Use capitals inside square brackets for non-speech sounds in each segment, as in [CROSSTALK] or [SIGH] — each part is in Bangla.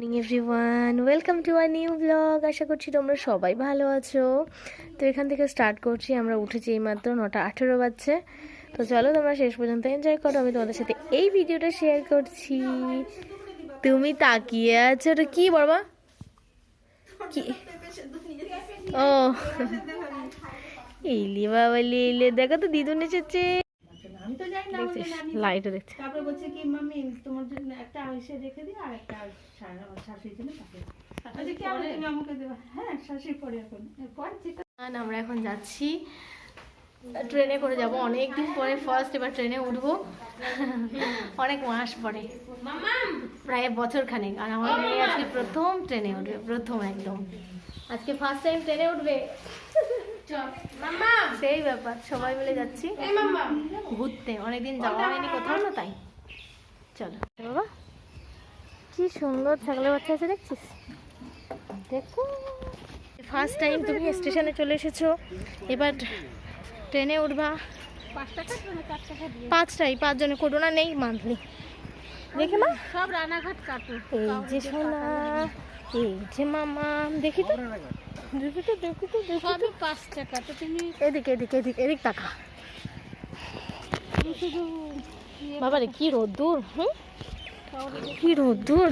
Morning everyone welcome to our new blog আশা করছি তোমরা সবাই ভালো আছো। তো এখান থেকে স্টার্ট করছি। আমরা উঠেছি এইমাত্র নটা আঠেরো বাজছে। তো চলো তোমরা শেষ পর্যন্ত এনজয় করো। আমি তোমাদের সাথে এই ভিডিওটা শেয়ার করছি। তুমি তাকিয়ে আছো? ওটা কি বড়মা? কি? ও। ইলি বাবা ইলি দেখো তো দিদুন এসেছে আমি তো জানি না দেখছে। তারপরে বলছে কি মাম্মি তোমার জন্য একটা রেখে দিও আর একটা শাশুড়ির জন্য পাঠিয়ে। কি তুমি আমাকে দেবে। হ্যাঁ শাশুড়ি পরে এখন। যেটা আমরা এখন যাচ্ছি। ট্রেনে করে যাব। অনেক দিন পরে ফার্স্ট এবার ট্রেনে উঠবো। অনেক মাস পরে। প্রায় বছর খানেক। আর আমার মেয়ে আজকে প্রথম ট্রেনে উঠবে প্রথম একদম। আজকে ফার্স্ট টাইম ট্রেনে উঠবে। সেই ব্যাপার সবাই মিলে যাচ্ছি। ঘুরতে অনেকদিন যাওয়া হয়নি কোথাও না তাই। চলো। বাবা কি সুন্দর ছাগলের বাচ্চা আছে দেখছিস? দেখো। ফার্স্ট টাইম তুমি স্টেশনে চলে এসেছ। এবার ট্রেনে উঠবা। পাঁচটাই পাঁচজনে কোটোনা নেই মান্থলি। দেখে মা সব রানাঘাট কাটো এই যে সোনা। এই যে মামা দেখি তো। দেখি তো দেখি তো দেখি তো। পাঁচ টাকা তো তুমি এদিকে এদিকে এদিকে এদিক টাকা বাবা রে কি রোদ্দুর হুম? কি রোদ্দুর?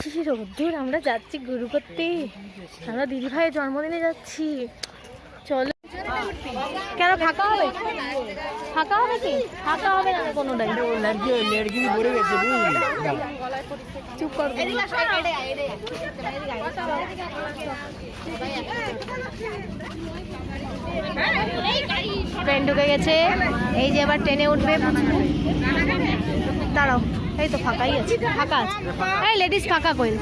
কি রোদ্দুর আমরা যাচ্ছি গুরু করতে আমরা দিদি ভাইয়ের জন্মদিনে যাচ্ছি। চলো। কেন ফাঁকা হবে? ফাঁকা হবে কি? ফাঁকা হবে না কোনোটাই? চুপ কর। ট্রেন ঢুকে গেছে। এই যে এবার ট্রেনে উঠবে। দাঁড়াও। এই তো ফাঁকাই আছে ফাঁকা আছে। এই লেডিস ফাঁকা কোয়েল।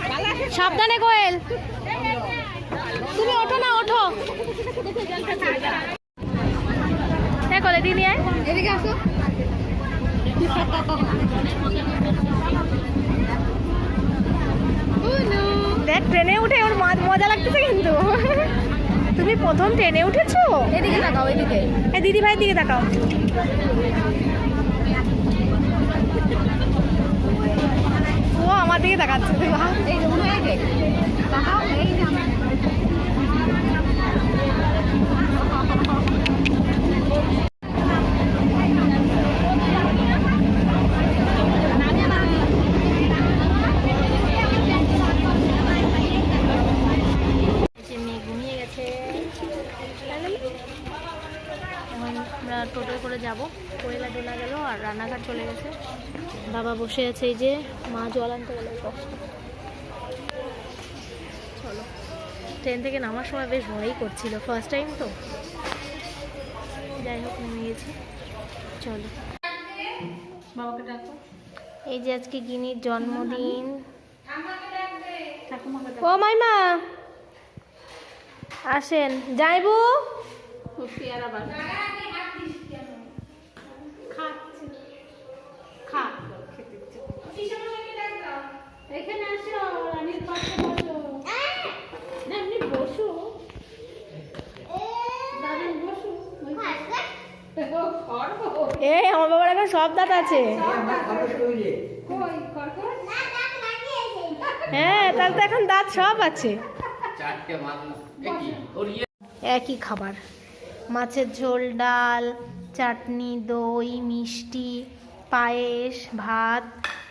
সাবধানে কোয়েল। তুমি ওঠো না ওঠো। হ্যাঁ কলে দিদি আয়। এদিকে আসো। দেখ ট্রেনে উঠে ওর মজা লাগতেছে কিন্তু। তুমি প্রথম ট্রেনে উঠেছো? এদিকে তাকাও এদিকে। এ দিদি ভাই দিকে তাকাও ও আমার দিকে তাকাচ্ছে তুই ভাব। এই যে উনো এই যে তাকাও এই যে আমার এই যে মেয়ে ঘুমিয়ে গেছে এখন আমরা টোটো করে যাব। কোয়েলা ডোলা গেল আর রান্নাঘাট চলে গেছে। বাবা বসে আছে এই যে, মা জল চলো। ট্রেন থেকে নামার সময় বেশ ভয়ই করছিল ফার্স্ট টাইম তো। যাই হোক নেমে গেছি। চলো। বাবাকে এই যে আজকে গিনির জন্মদিন। ও মাইমা! আসেন। যাইবু। পেয়ারা দাঁত আছে? হ্যাঁ তাহলে তো এখন দাঁত সব আছে। একই খাবার। মাছের ঝোল, ডাল, চাটনি, দই, মিষ্টি, পায়েস, ভাত,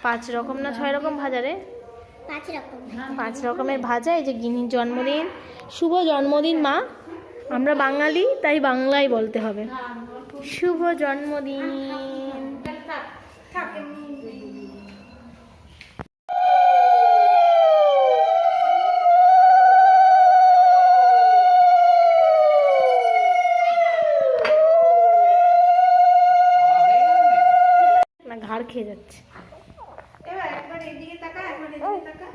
পাঁচ রকম না ছয় রকম ভাজা রে? পাঁচ রকমের ভাজা, এই যে গিনির জন্মদিন, শুভ জন্মদিন মা। আমরা বাঙালি, তাই বাংলায় বলতে হবে। শুভ জন্মদিন। ঘাড় খেয়ে যাচ্ছে। এবার একবার এদিকে তাকা একবার এদিকে তাকা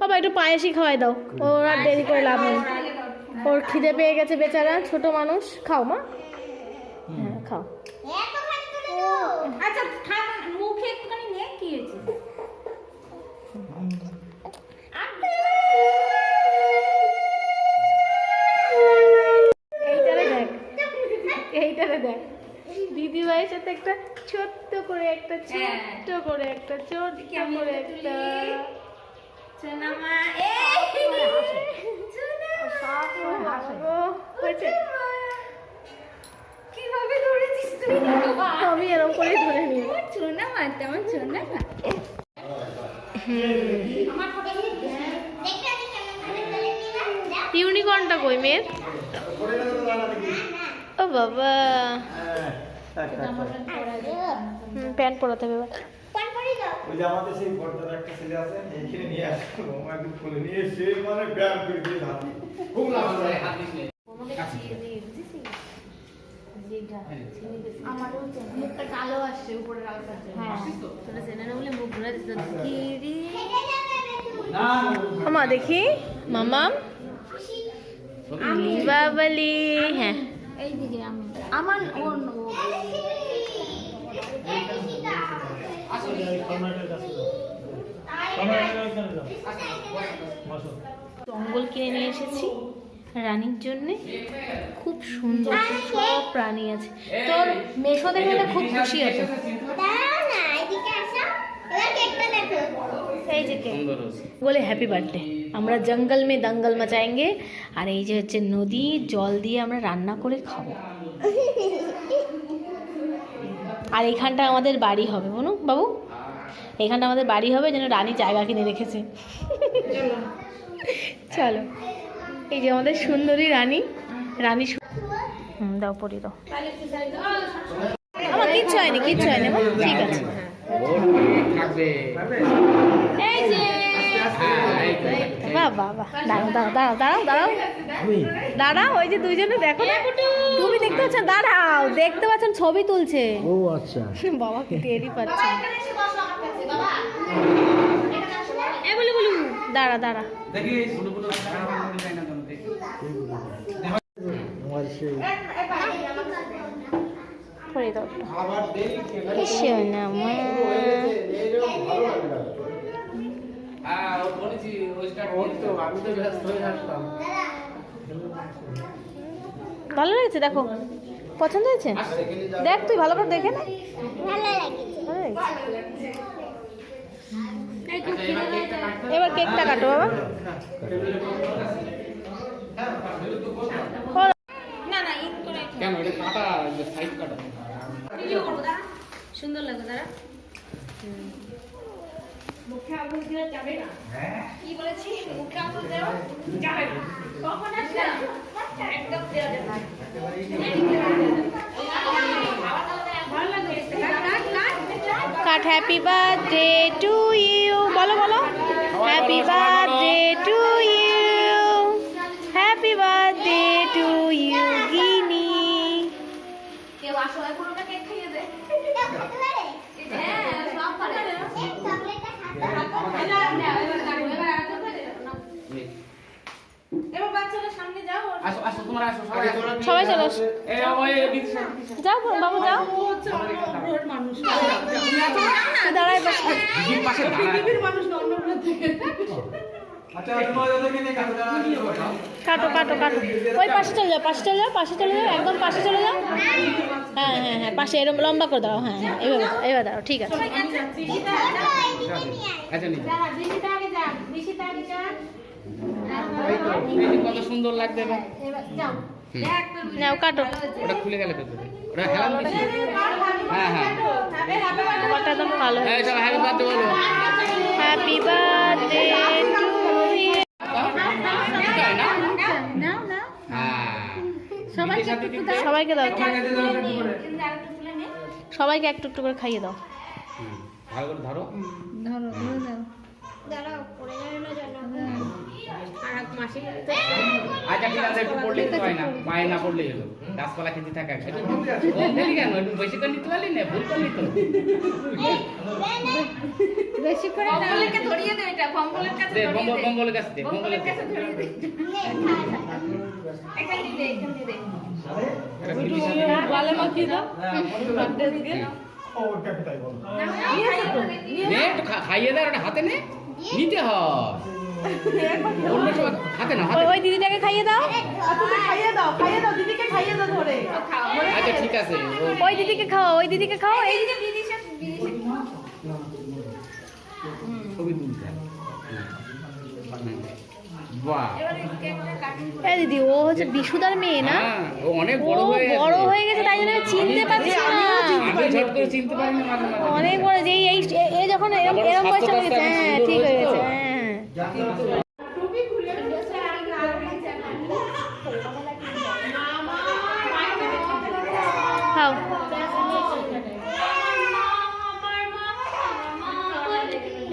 বাবা একটু পায়েসই খাওয়াই দাও। ওর আর দেরি করে লাভ নেই। ওর খিদে পেয়ে গেছে বেচারা ছোট মানুষ। খাও মা। হ্যাঁ খাও। আচ্ছা খান মুখে একটুখানি নে কি হয়েছে? ও দেখ। দিদি ভাইয়ের সাথে একটা ছোট্ট করে একটা ছোট্ট করে একটা ছোট্ট করে একটা ও, হয়েছে। কীভাবে ধরেছিস তুই? আমি এরকম করে ধরে নিই। তেমন ইউনিকর্নটা কই মেয়ের? ও বাবা। প্যান্ট পরাতে হবে। ওই যে আমাদের সেই বড়দার একটা ছেলে আছে এইখানে নিয়ে একটু খুলে নিয়ে সে মানে ব্যায়াম করে দিয়ে হাতি খুব হাত উপরে কালো আসছে মামা দেখি। মামাম বাবালি হ্যাঁ। আমার জঙ্গল কিনে নিয়ে এসেছি রানীর জন্যে। খুব সুন্দর সব প্রাণী আছে। তোর মেশো দেখলে খুব খুশি হতো। এই যে। বলে হ্যাপি বার্থডে আমরা জঙ্গল মে দঙ্গল মাচাएंगे আর এই যে হচ্ছে নদী জল দিয়ে আমরা রান্না করে খাব। [LAUGHS] আর এখানটা আমাদের বাড়ি হবে বলুন বাবু? এখানটা আমাদের বাড়ি হবে, যেন রানী জায়গা কিনে রেখেছে। চলো। এই যে আমাদের সুন্দরী রানী রানী হুম, দাও পরি দাও। আমার কিচ্ছু হয়নি কিচ্ছু হয়নি ঠিক আছে। দাঁড়াও দাঁড়াও দাঁড়াও দাঁড়াও ওই যে দুইজনে দেখো না। তুমি দেখতে পাচ্ছ দাঁড়াও। দেখতে পাচ্ছেন ছবি তুলছে। ও আচ্ছা। [LAUGHS] বাবা কি টেরই পাচ্ছে। এ বলি বলি দাঁড়া দাঁড়া। দেখি দাও। ভালো লেগেছে দেখো। পছন্দ হয়েছে? দেখ তুই ভালো করে দেখে না। ভালো লেগেছে? এবার কেকটা কাটো বাবা। ও, কেন এটা কাটা সাইড কাটা। সুন্দর লাগে দাঁড়া। মুখে আঙুল দিয়ে যাবে না। কি বলেছি মুখে আঙুল দেওয়া? যাবে না। কখন আসবে cut happy birthday to you বলো বলো। হ্যাপি বার্থডে টু ইউ সবাই চলো যাও বাবু যাও দাঁড়াই কাটো কাটো কাটো। ওই পাশে চলে যাও পাশে চলে যাও পাশে চলে যাও একদম পাশে চলে যাও হ্যাঁ হ্যাঁ হ্যাঁ পাশে এরকম লম্বা করে দাও হ্যাঁ হ্যাঁ এভাবে দাঁড়াও ঠিক আছে কত সুন্দর লাগবে নাও কাটো। ওটা খুলে গেলে তো ওটা হেলান দিছি। হ্যাঁ হ্যাঁ। ওটা ভালো এই সব হ্যাপি বার্থডে বলো। হ্যাপি বার্থডে টু ইউ হ্যাঁ। সবাইকে একটু একটু দাও। সবাইকে একটু একটু করে খাইয়ে দাও। ভালো করে ধরো দাও দাঁড়াও পড়ে যাবে না যেন আর এক মাসি একটু পড়লে হয় না পায়ে না পড়লেই হলো। গাছপালা খেতে থাকা একটু কেন? একটু বেশি করে নিতে পারলি না? ভুল করলি তো। বেশি করে কম্বলকে ধরিয়ে দে এটা কম্বলের কাছে দে ধরিয়ে বঙ্গল দে। বঙ্গলের কাছে দে বঙ্গলের কাছে ধরিয়ে দে। এখান দে এখান দে। গালে মাখিয়ে দাও। ও ওটাকে তাই বলো। নে একটু খা- খাইয়ে দে আর হাতে নে। নিতে হয়। ওই দিদিটাকে খাইয়ে দাও। খাইয়ে দাও খাইয়ে দাও দিদিকে খাইয়ে দাও ধরে। আচ্ছা ঠিক আছে। ওই দিদিকে খাও ওই দিদিকে খাও এই দিদি ও হচ্ছে বিশুদার মেয়ে না? হ্যাঁ, ও অনেক বড় হয়ে গেছে। বড় হয়ে গেছে তাই জন্য চিনতে পারছি না। অনেক বড় যে এই এই- এই যখন তারপরে এরম বয়স হয়ে গেছে হ্যাঁ সুন্দর ঠিক হয়ে হয়েছে গেছে তো? হ্যাঁ খাও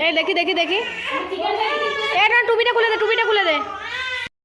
এই দেখি দেখি দেখি। এটা টুপিটা খুলে দে টুপিটা খুলে দে।